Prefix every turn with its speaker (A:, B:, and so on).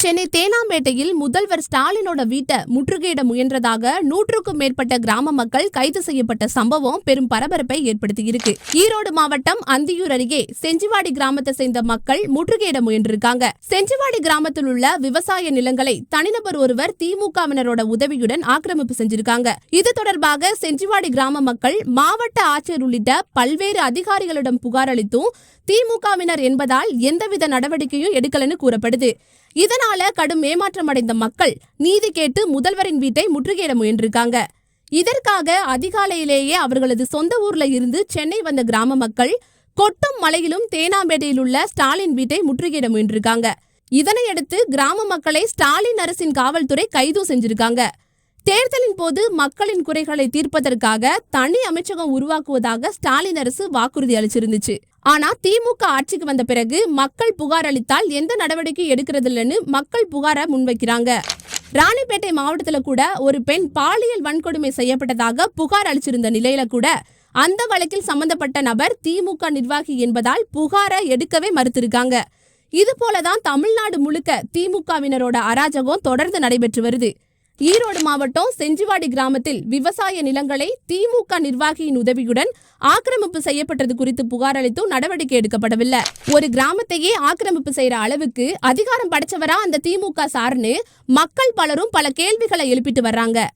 A: சென்னை தேனாம்பேட்டையில் முதல்வர் ஸ்டாலினோட வீட்டை முற்றுகையிட முயன்றதாக நூற்றுக்கும் மேற்பட்ட கிராம மக்கள் கைது செய்யப்பட்ட சம்பவம் பெரும் பரபரப்பை ஏற்படுத்தியிருக்கு. ஈரோடு மாவட்டம் அந்தியூர் அருகே செஞ்சிவாடி கிராமத்தை சேர்ந்த மக்கள் முற்றுகையிட முயன்றிருக்காங்க. செஞ்சிவாடி கிராமத்தில் உள்ள விவசாய நிலங்களை தனிநபர் ஒருவர் திமுகவினரோட உதவியுடன் ஆக்கிரமிப்பு செஞ்சிருக்காங்க. இது தொடர்பாக செஞ்சிவாடி கிராம மக்கள் மாவட்ட ஆட்சியர் உள்ளிட்ட பல்வேறு அதிகாரிகளிடம் புகார் அளித்தும் திமுகவினர் என்பதால் எந்தவித நடவடிக்கையும் எடுக்கலன்னு கூறப்படுது. இதனால கடும் ஏமாற்றம் அடைந்த மக்கள் நீதி கேட்டு முதல்வரின் வீட்டை முற்றுகையிட முயன்றிருக்காங்க. இதற்காக அதிகாலையிலேயே அவர்களது சொந்த ஊர்ல இருந்து சென்னை வந்த கிராம மக்கள் கொட்டும் மலையிலும் தேனாம்பேட்டையில் உள்ள ஸ்டாலின் வீட்டை முற்றுகையிட முயன்றிருக்காங்க. இதனையடுத்து கிராம மக்களை ஸ்டாலின் அரசின் காவல்துறை கைது செஞ்சிருக்காங்க. தேர்தலின் போது மக்களின் குறைகளை தீர்ப்பதற்காக தனி அமைச்சகம் உருவாக்குவதாக ஸ்டாலின் அரசு வாக்குறுதி அளிச்சிருந்துச்சு. ஆனா திமுக ஆட்சிக்கு வந்த பிறகு மக்கள் புகார் அளித்தால் எந்த நடவடிக்கை எடுக்கிறதில்லன்னு மக்கள் புகார முன்வைக்கிறாங்க. ராணிப்பேட்டை மாவட்டத்துல கூட ஒரு பெண் பாலியல் வன்கொடுமை செய்யப்பட்டதாக புகார் அளிச்சிருந்த நிலையில கூட அந்த வழக்கில் சம்பந்தப்பட்ட நபர் திமுக நிர்வாகி என்பதால் புகாரை எடுக்கவே மறுத்திருக்காங்க. இது போலதான் தமிழ்நாடு முழுக்க திமுகவினரோட அராஜகம் தொடர்ந்து நடைபெற்று வருது. ஈரோடு மாவட்டம் செஞ்சிவாடி கிராமத்தில் விவசாய நிலங்களை திமுக நிர்வாகியின் உதவியுடன் ஆக்கிரமிப்பு செய்யப்பட்டது குறித்து புகார் அளித்தும் நடவடிக்கை எடுக்கப்படவில்லை. ஒரு கிராமத்தையே ஆக்கிரமிப்பு செய்யற அளவுக்கு அதிகாரம் படைச்சவரா அந்த திமுக சார்னு மக்கள் பலரும் பல கேள்விகளை எழுப்பிட்டு வர்றாங்க.